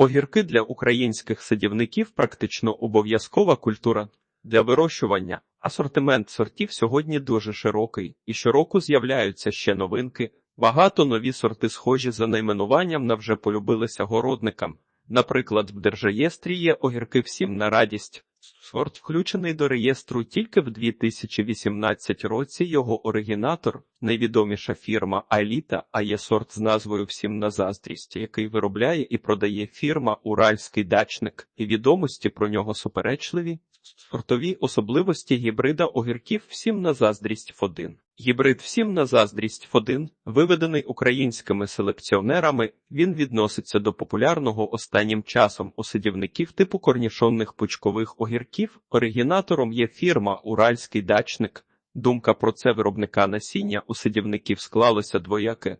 Огірки для українських садівників практично обов'язкова культура для вирощування. Асортимент сортів сьогодні дуже широкий, і щороку з'являються ще новинки. Багато нові сорти схожі за найменуванням на вже полюбилися городникам. Наприклад, в держаєстрі є огірки всім на радість. Сорт включений до реєстру тільки в 2018 році. Його оригінатор, найвідоміша фірма Аліта, а є сорт з назвою Всім на заздрість, який виробляє і продає фірма Уральський дачник, і відомості про нього суперечливі. Сортові особливості гібрида огірків всім на заздрість Ф1. Гібрид всім на заздрість Ф1, виведений українськими селекціонерами, він відноситься до популярного останнім часом у садівників типу корнішонних пучкових огірків. Оригінатором є фірма Уральський дачник. Думка про це виробника насіння у садівників склалося двояке.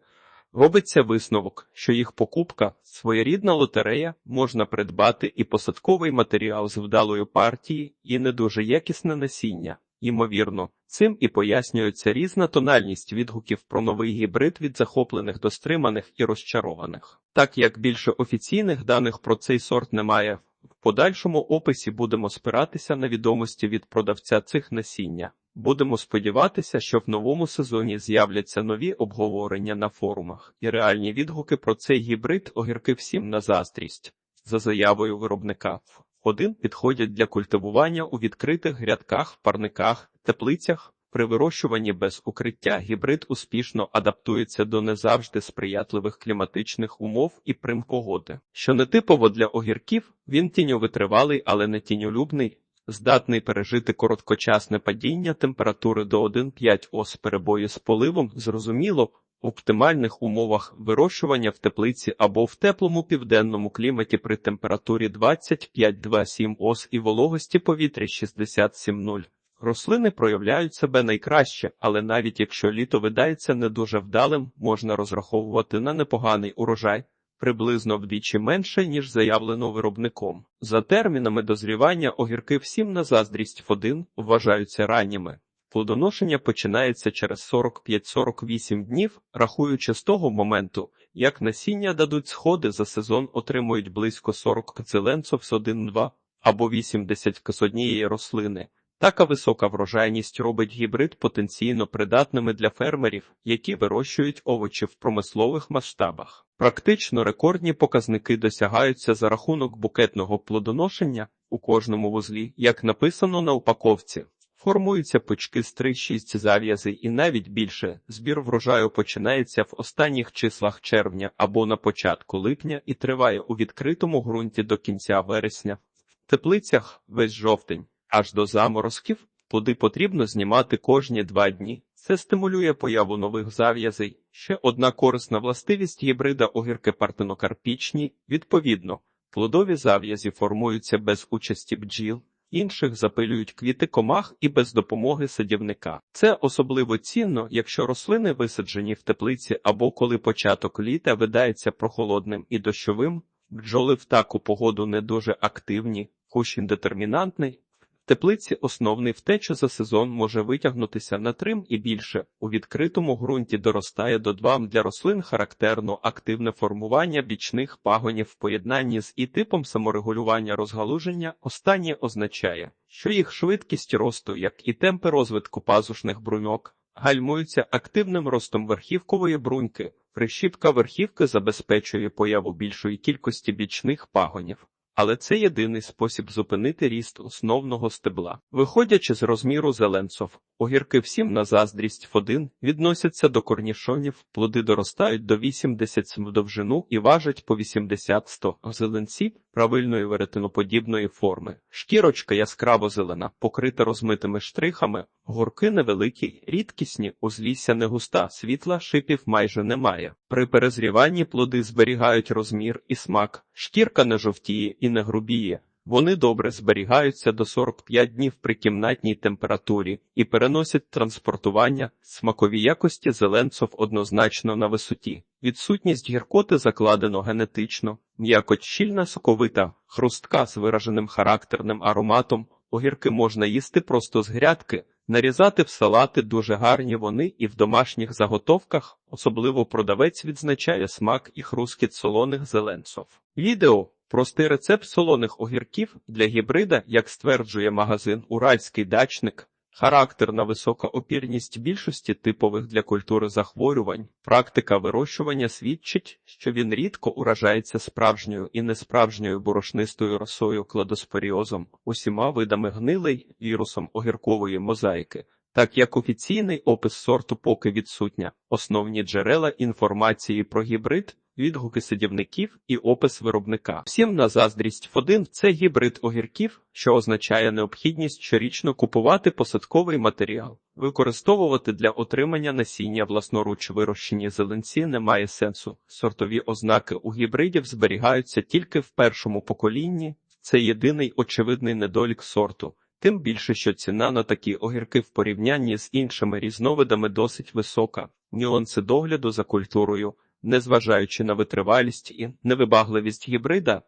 Робиться висновок, що їх покупка своєрідна лотерея можна придбати і посадковий матеріал з вдалої партії, і не дуже якісне насіння. Ймовірно, цим і пояснюється різна тональність відгуків про новий гібрид від захоплених до стриманих і розчарованих. Так як більше офіційних даних про цей сорт немає, в подальшому описі будемо спиратися на відомості від продавця цих насіння. Будемо сподіватися, що в новому сезоні з'являться нові обговорення на форумах і реальні відгуки про цей гібрид огірки всім на заздрість. За заявою виробника один підходять для культивування у відкритих грядках, парниках, теплицях. При вирощуванні без укриття гібрид успішно адаптується до не завжди сприятливих кліматичних умов і прим погоди. Що не типово для огірків, він тіньовитривалий, але не тіньолюбний, здатний пережити короткочасне падіння температури до 1,5 ос перебої з поливом, зрозуміло, в оптимальних умовах вирощування в теплиці або в теплому південному кліматі при температурі 25-27 ос і вологості повітря 67,0. Рослини проявляють себе найкраще, але навіть якщо літо видається не дуже вдалим, можна розраховувати на непоганий урожай, приблизно вдвічі менше, ніж заявлено виробником. За термінами дозрівання огірки всім на заздрість Ф1 вважаються ранніми. Плодоношення починається через 45-48 днів, рахуючи з того моменту, як насіння дадуть сходи за сезон отримують близько 40 кцеленцов з 1-2 або 80 к з однієї рослини. Така висока врожайність робить гібрид потенційно придатними для фермерів, які вирощують овочі в промислових масштабах. Практично рекордні показники досягаються за рахунок букетного плодоношення у кожному вузлі, як написано на упаковці. Формуються пучки з 3-6 зав'язей і навіть більше. Збір врожаю починається в останніх числах червня або на початку липня і триває у відкритому ґрунті до кінця вересня. В теплицях весь жовтень. Аж до заморозків плоди потрібно знімати кожні два дні. Це стимулює появу нових зав'язей. Ще одна корисна властивість гібрида огірки партенокарпічні. Відповідно, плодові зав'язі формуються без участі бджіл, інших запилюють квіти комах і без допомоги садівника. Це особливо цінно, якщо рослини висаджені в теплиці або коли початок літа видається прохолодним і дощовим, бджоли в таку погоду не дуже активні, кущ індетермінантний. Теплиці основний втеча за сезон може витягнутися на трим і більше. У відкритому ґрунті доростає до 2 для рослин характерно активне формування бічних пагонів в поєднанні з і типом саморегулювання розгалуження. Останнє означає, що їх швидкість росту, як і темпи розвитку пазушних бруньок, гальмуються активним ростом верхівкової бруньки. Прищіпка верхівки забезпечує появу більшої кількості бічних пагонів але це єдиний спосіб зупинити ріст основного стебла. Виходячи з розміру зеленцов, огірки всім на заздрість Ф1 відносяться до корнішонів, плоди доростають до 80 см довжину і важать по 80-100 зеленці правильної веретеноподібної форми. Шкірочка яскраво зелена, покрита розмитими штрихами, горки невеликі, рідкісні, узлісся не густа, світла шипів майже немає. При перезріванні плоди зберігають розмір і смак, шкірка не жовтіє і не грубіє. Вони добре зберігаються до 45 днів при кімнатній температурі і переносять транспортування, смакові якості зеленцов однозначно на висоті. Відсутність гіркоти закладено генетично, м'якоть щільна соковита, хрустка з вираженим характерним ароматом. Огірки можна їсти просто з грядки, нарізати в салати дуже гарні вони і в домашніх заготовках, особливо продавець відзначає смак і хрускіт солоних зеленцов. Відео Простий рецепт солоних огірків для гібрида, як стверджує магазин Уральський дачник. Характерна висока опірність більшості типових для культури захворювань. Практика вирощування свідчить, що він рідко уражається справжньою і несправжньою борошнистою росою кладоспоріозом, усіма видами гнилей, вірусом огіркової мозаїки. Так як офіційний опис сорту поки відсутня, основні джерела інформації про гібрид, відгуки садівників і опис виробника. Всім на заздрість Ф1 – це гібрид огірків, що означає необхідність щорічно купувати посадковий матеріал. Використовувати для отримання насіння власноруч вирощені зеленці немає сенсу. Сортові ознаки у гібридів зберігаються тільки в першому поколінні. Це єдиний очевидний недолік сорту. Тим більше, що ціна на такі огірки в порівнянні з іншими різновидами досить висока. Нюанси догляду за культурою, незважаючи на витривалість і невибагливість гібрида,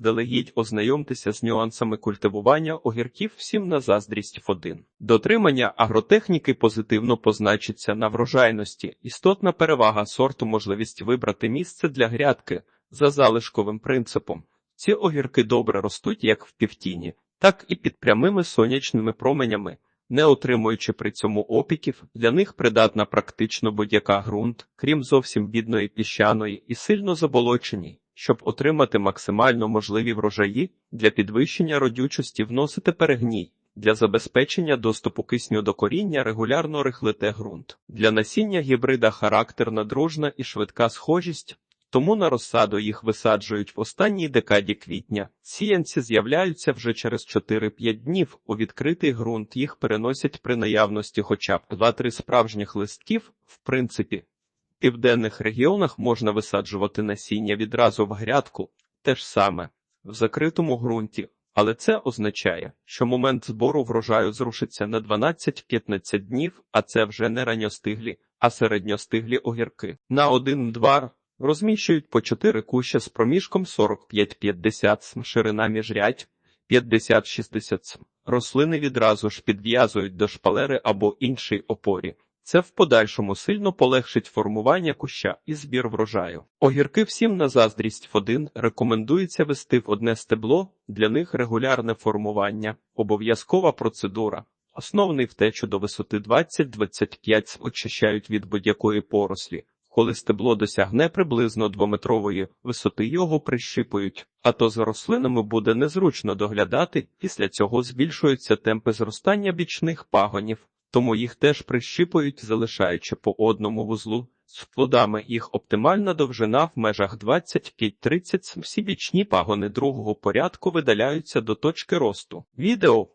вдалегідь ознайомтеся з нюансами культивування огірків всім на заздрість F1. Дотримання агротехніки позитивно позначиться на врожайності. Істотна перевага сорту можливість вибрати місце для грядки за залишковим принципом. Ці огірки добре ростуть як в півтіні, так і під прямими сонячними променями. Не отримуючи при цьому опіків, для них придатна практично будь-яка ґрунт, крім зовсім бідної піщаної і сильно заболочені. Щоб отримати максимально можливі врожаї, для підвищення родючості вносите перегній. Для забезпечення доступу кисню до коріння регулярно рихлите ґрунт. Для насіння гібрида характерна дружна і швидка схожість, тому на розсаду їх висаджують в останній декаді квітня. Сіянці з'являються вже через 4-5 днів. У відкритий ґрунт їх переносять при наявності хоча б 2-3 справжніх листків, в принципі. В південних регіонах можна висаджувати насіння відразу в грядку, те ж саме, в закритому ґрунті. Але це означає, що момент збору врожаю зрушиться на 12-15 днів, а це вже не ранньостиглі, а середньостиглі огірки. На 1-2 Розміщують по 4 куща з проміжком 45-50 см, ширина міжрядь 50-60 см. Рослини відразу ж підв'язують до шпалери або іншій опорі. Це в подальшому сильно полегшить формування куща і збір врожаю. Огірки всім на заздрість в один рекомендується вести в одне стебло, для них регулярне формування, обов'язкова процедура. Основний втечу до висоти 20-25 очищають від будь-якої порослі. Коли стебло досягне приблизно двометрової висоти, його прищипують, а то з рослинами буде незручно доглядати. Після цього збільшуються темпи зростання бічних пагонів, тому їх теж прищипують, залишаючи по одному вузлу. З плодами їх оптимальна довжина в межах 25-30 Всі бічні пагони другого порядку видаляються до точки росту. Відео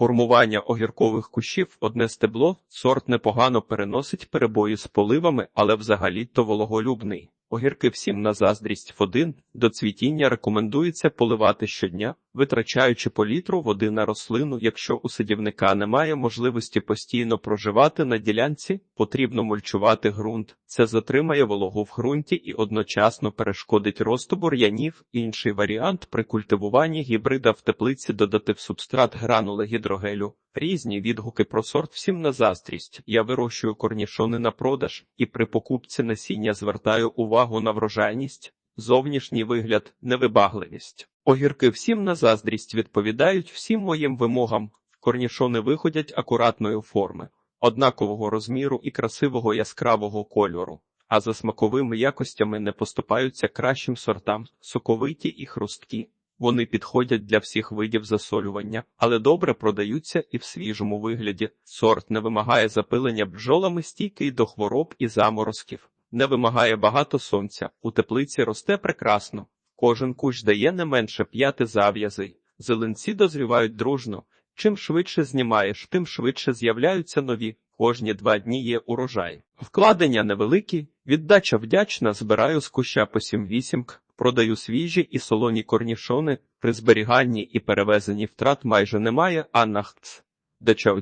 Формування огіркових кущів одне стебло, сорт непогано переносить перебої з поливами, але взагалі то вологолюбний. Огірки всім на заздрість в один до цвітіння рекомендується поливати щодня, витрачаючи по літру води на рослину. Якщо у садівника немає можливості постійно проживати на ділянці, потрібно мульчувати ґрунт. Це затримає вологу в ґрунті і одночасно перешкодить росту бур'янів. Інший варіант при культивуванні гібрида в теплиці додати в субстрат гранули гідрогелю. Різні відгуки про сорт всім на заздрість. Я вирощую корнішони на продаж і при покупці насіння звертаю увагу на врожайність, зовнішній вигляд, невибагливість. Огірки всім на заздрість відповідають всім моїм вимогам. Корнішони виходять акуратної форми, однакового розміру і красивого яскравого кольору, а за смаковими якостями не поступаються кращим сортам, соковиті і хрусткі. Вони підходять для всіх видів засолювання, але добре продаються і в свіжому вигляді. Сорт не вимагає запилення бджолами стійкий до хвороб і заморозків, не вимагає багато сонця. У теплиці росте прекрасно. Кожен кущ дає не менше п'яти зав'язей. Зеленці дозрівають дружно. Чим швидше знімаєш, тим швидше з'являються нові. Кожні два дні є урожай. Вкладення невеликі, віддача вдячна, збираю з куща по 7-8 Продаю свіжі і солоні корнішони, при зберіганні і перевезенні втрат майже немає, а нахц. Дача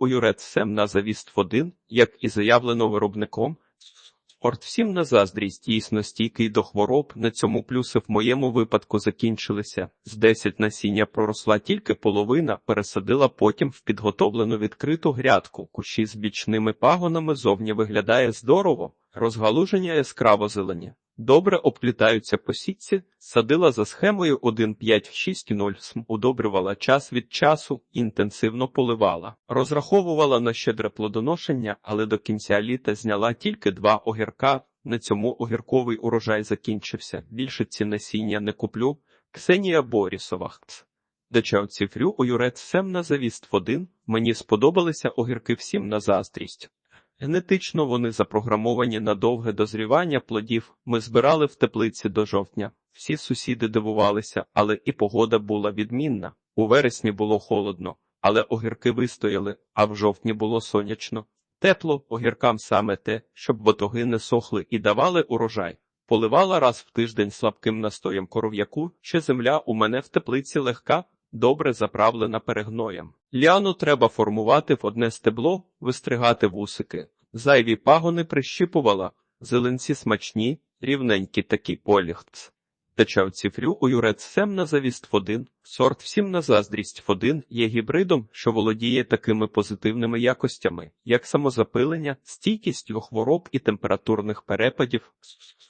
у юрець сем на завіст в один, як і заявлено виробником. Орт всім на заздрість дійсно стійкий до хвороб, на цьому плюси в моєму випадку закінчилися. З 10 насіння проросла тільки половина, пересадила потім в підготовлену відкриту грядку. Кущі з бічними пагонами зовні виглядає здорово. Розгалуження яскраво зелені. Добре обплітаються по сітці, садила за схемою 1,5-6,0 см, удобрювала час від часу, інтенсивно поливала. Розраховувала на щедре плодоношення, але до кінця літа зняла тільки два огірка. На цьому огірковий урожай закінчився. Більше ці насіння не куплю. Ксенія Борісова. Хц. Дача оцифрю у юрець сем на завіст в один. Мені сподобалися огірки всім на заздрість. Генетично вони запрограмовані на довге дозрівання плодів. Ми збирали в теплиці до жовтня. Всі сусіди дивувалися, але і погода була відмінна. У вересні було холодно, але огірки вистояли, а в жовтні було сонячно. Тепло огіркам саме те, щоб ботоги не сохли і давали урожай. Поливала раз в тиждень слабким настоєм коров'яку, що земля у мене в теплиці легка, добре заправлена перегноєм. Ліану треба формувати в одне стебло, вистригати вусики. Зайві пагони прищипувала, зеленці смачні, рівненькі такі полігц. Течав цифрю у юрець на завіст один, сорт всім на заздрість один є гібридом, що володіє такими позитивними якостями, як самозапилення, стійкість до хвороб і температурних перепадів,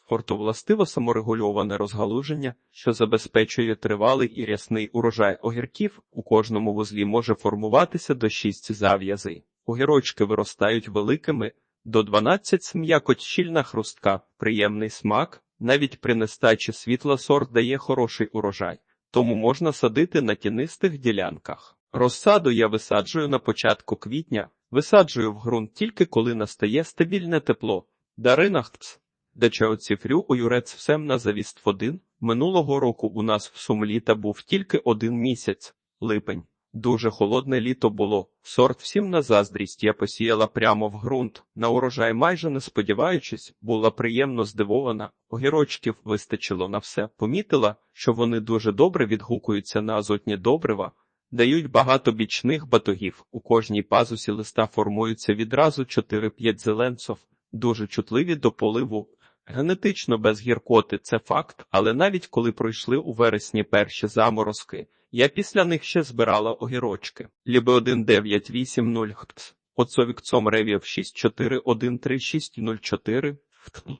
сорту властиво саморегульоване розгалуження, що забезпечує тривалий і рясний урожай огірків, у кожному вузлі може формуватися до 6 зав'язей. Огірочки виростають великими, до 12 см, м'якоть щільна хрустка, приємний смак, навіть при нестачі світла сорт дає хороший урожай, тому можна садити на тінистих ділянках. Розсаду я висаджую на початку квітня, висаджую в ґрунт тільки коли настає стабільне тепло. Дарина Хц. Дечаоцифрю у юрець всем на завіст один. Минулого року у нас в сумліта був тільки один місяць липень. Дуже холодне літо було. Сорт всім на заздрість я посіяла прямо в ґрунт. На урожай майже не сподіваючись, була приємно здивована. Огірочків вистачило на все. Помітила, що вони дуже добре відгукуються на азотні добрива, дають багато бічних батогів. У кожній пазусі листа формуються відразу 4-5 зеленцов, дуже чутливі до поливу. Генетично без гіркоти це факт, але навіть коли пройшли у вересні перші заморозки, я після них ще збирала огірочки. Ліби 1980 хтс. Оцовік цом ревів 641364.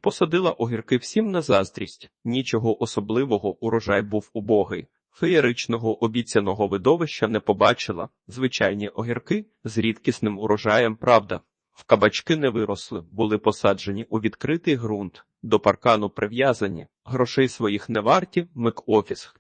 Посадила огірки всім на заздрість. Нічого особливого урожай був убогий. Феєричного обіцяного видовища не побачила. Звичайні огірки з рідкісним урожаєм, правда. В кабачки не виросли, були посаджені у відкритий ґрунт, до паркану прив'язані, грошей своїх не варті, мик офіс.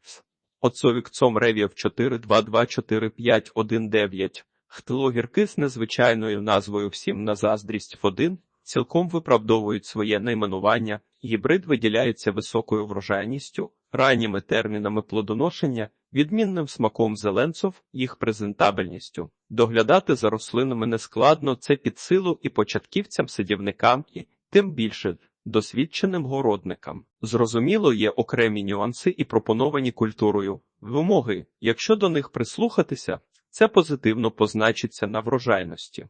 Отцовік цом ревів 4224519. Хтилогірки з незвичайною назвою всім на заздрість в один цілком виправдовують своє найменування, гібрид виділяється високою врожайністю, ранніми термінами плодоношення, відмінним смаком зеленцов, їх презентабельністю. Доглядати за рослинами нескладно це під силу і початківцям-садівникам, і тим більше досвідченим городникам. Зрозуміло, є окремі нюанси і пропоновані культурою вимоги. Якщо до них прислухатися, це позитивно позначиться на врожайності.